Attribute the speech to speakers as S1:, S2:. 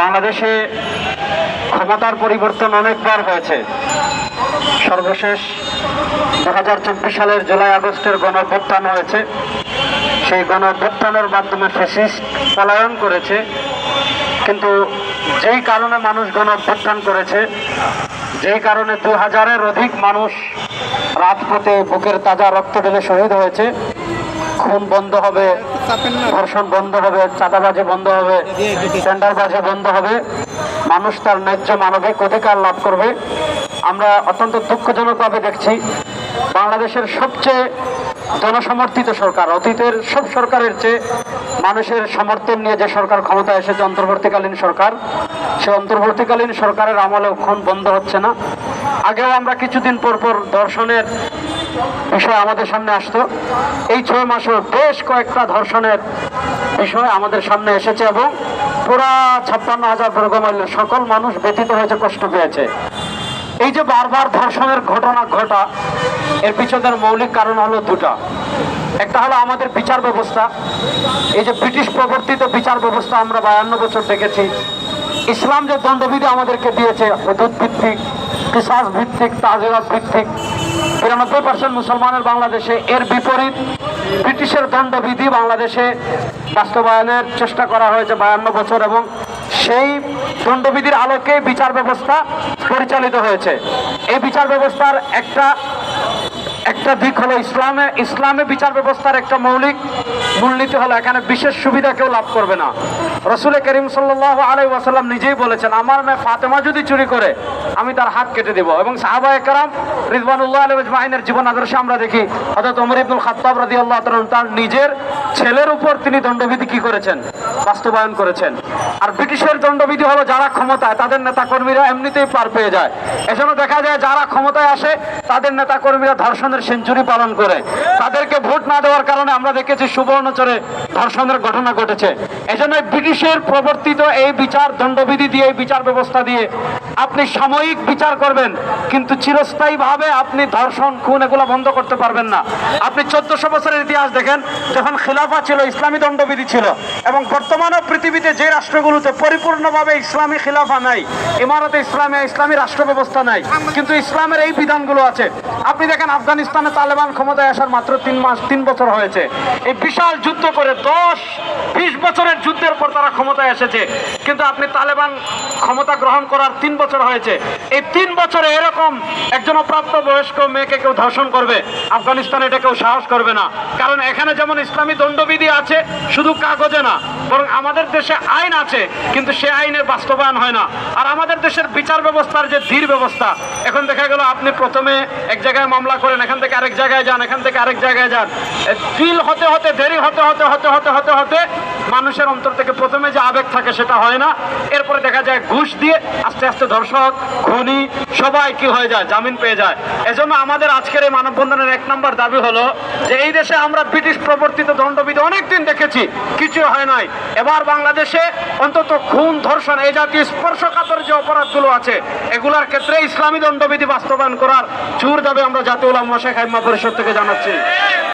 S1: বাংলাদেশে ক্ষমতার পরিবর্তন অনেকবার হয়েছে। সর্বশেষ দু হাজার চব্বিশ সালের জুলাই আগস্টের গণঅভ্যুত্থান হয়েছে। সেই গণ অভ্যুত্থানের মাধ্যমে ফেসিস্ট পলায়ন করেছে। কিন্তু যেই কারণে মানুষ গণঅভ্যুত্থান করেছে, যেই কারণে দু হাজারের অধিক মানুষ রাজপথে বুকের তাজা রক্ত ঢেলে শহীদ হয়েছে, খুন বন্ধ হবে ধর্ষণ বন্ধ হবে, চাঁদাবাজি বন্ধ হবে, টেন্ডারবাজি বন্ধ হবে। মানুষ তার ন্যায্য মানবিক অধিকার লাভ করবে। আমরা অত্যন্ত দুঃখজনকভাবে দেখছি, বাংলাদেশের সবচেয়ে জনসমর্থিত সরকার, অতীতের সব সরকারের চেয়ে মানুষের সমর্থন নিয়ে যে সরকার ক্ষমতায় এসেছে অন্তর্বর্তীকালীন সরকার, সে অন্তর্বর্তীকালীন সরকারের আমলেও খুন বন্ধ হচ্ছে না। আগেও আমরা কিছুদিন পর পর ধর্ষণের বিষয় আমাদের সামনে আসতো। এই ছয় মাসেও বেশ কয়েকটা ধর্ষণের বিষয় আমাদের সামনে এসেছে এবং পুরা ছাপ্পান্ন হাজার বর্গমাইল সকল মানুষ ব্যথিত হয়েছে, কষ্ট পেয়েছে। এই যে বারবার ধর্ষণের ঘটনা ঘটা, এর পিছনের মৌলিক কারণ হলো দুটা। একটা হলো আমাদের বিচার ব্যবস্থা। এই যে ব্রিটিশ প্রবর্তিত বিচার ব্যবস্থা আমরা বায়ান্ন বছর দেখেছি। ইসলাম যে দণ্ডবিধি আমাদেরকে দিয়েছে, হদুদ ভিত্তিক কিসাস ভিত্তিক, তাজেরাত ভিত্তিক বিরানব্বই পার্সেন্ট মুসলমানের বাংলাদেশে এর বিপরীত ব্রিটিশের দণ্ডবিধি বাংলাদেশে বাস্তবায়নের চেষ্টা করা হয়েছে বায়ান্ন বছর এবং সেই দণ্ডবিধির আলোকে বিচার ব্যবস্থা পরিচালিত হয়েছে। এই বিচার ব্যবস্থার একটা একটা দিক হলো ইসলামে ইসলামে বিচার ব্যবস্থার একটা মৌলিক মূলনীতি হলো এখানে বিশেষ সুবিধা কেউ লাভ করবে না। রসুলের করিম সাল্লাহ আলাই ওয়াসাল্লাম নিজেই বলেছেন, আমার মেয়ে ফাতেমা যদি চুরি করে, আমি তার হাত কেটে দেবো। এবং সাহাবা একরাম রিজবানুল্লাহ আলী মাহিনের জীবন আদর্শে আমরা দেখি অর্থাৎ ওমর ইবনুল খাত্তাব রাজি আল্লাহ তার নিজের ছেলের উপর তিনি দণ্ডবিধি কি করেছেন? বাস্তবায়ন করেছেন। আর ব্রিটিশের দণ্ডবিধি হলো যারা ক্ষমতায়, তাদের নেতাকর্মীরা এমনিতেই পার পেয়ে যায়। এজন্য দেখা যায় যারা ক্ষমতায় আসে, তাদের নেতাকর্মীরা ধর্ষণের সেঞ্চুরি পালন করে। তাদেরকে ভোট না দেওয়ার কারণে আমরা দেখেছি সুবর্ণচরে ধর্ষণের ঘটনা ঘটেছে। এজন্য ব্রিটিশের প্রবর্তিত এই বিচার দণ্ডবিধি দিয়ে, এই বিচার ব্যবস্থা দিয়ে আপনি সাময়িক বিচার করবেন, কিন্তু চিরস্থায়ীভাবে আপনি ধর্ষণ, খুন এগুলো বন্ধ করতে পারবেন না। আপনি চোদ্দশো বছরের ইতিহাস দেখেন, যখন খিলাফা ছিল, ইসলামী দণ্ডবিধি ছিল, এবং বর্তমানে পৃথিবীতে যে রাষ্ট্রগুলোতে পরিপূর্ণভাবে ইসলামী খিলাফা নাই, ইমারতে ইসলামী ইসলামী রাষ্ট্র ব্যবস্থা নাই, কিন্তু ইসলামের এই বিধানগুলো আছে। আপনি দেখেন, আফগানিস্তানে তালেবান ক্ষমতায় আসার মাত্র তিন মাস, তিন বছর হয়েছে। এই বিশাল যুদ্ধ করে দশ, বিশ বছরের যুদ্ধের পর তারা ক্ষমতায় এসেছে। কিন্তু আপনি তালেবান ক্ষমতা গ্রহণ করার তিন বছর হয়েছে। এই তিন বছরে এরকম একজন অপ্রাপ্ত বয়স্ক মেয়েকে কেউ ধর্ষণ করবে, আফগানিস্তানে এটা কেউ সাহস করবে না। কারণ এখানে যেমন ইসলামী দণ্ডবিধি আছে, শুধু কাগজে না বরং আমাদের দেশে আইন আছে, কিন্তু সে আইনের বাস্তবায়ন হয় না। আর আমাদের দেশের বিচার ব্যবস্থার যে ধীর ব্যবস্থা, এখন দেখা গেল আপনি প্রথমে এক জায়গায় মামলা করেন, এখান থেকে আরেক জায়গায় যান, এখান থেকে আরেক জায়গায় যান। ফিল হতে হতে, দেরি হতে হতে হতে হতে হতে হতে মানুষের অন্তর থেকে প্রথমে যে আবেগ থাকে সেটা হয় না। এরপরে দেখা যায় ঘুষ দিয়ে আস্তে আস্তে ধর্ষক, খুনি, সবাই কি হয়ে যায়, জামিন পেয়ে যায়। এজন্য আমাদের আজকের এই মানববন্ধনের এক নম্বর দাবি হলো যে এই দেশে আমরা ব্রিটিশ প্রবর্তিত দণ্ডবিধি অনেকদিন দেখেছি কিছু হয় নাই। এবার বাংলাদেশে অন্তত খুন, ধর্ষণ, এই জাতীয় স্পর্শকাতর যে অপরাধগুলো আছে, এগুলার ক্ষেত্রে ইসলামী দণ্ডবিধি বাস্তবায়ন করার জোর দাবি আমরা জাতীয় উলামা শেখ হাইমা পরিষদ থেকে জানাচ্ছি।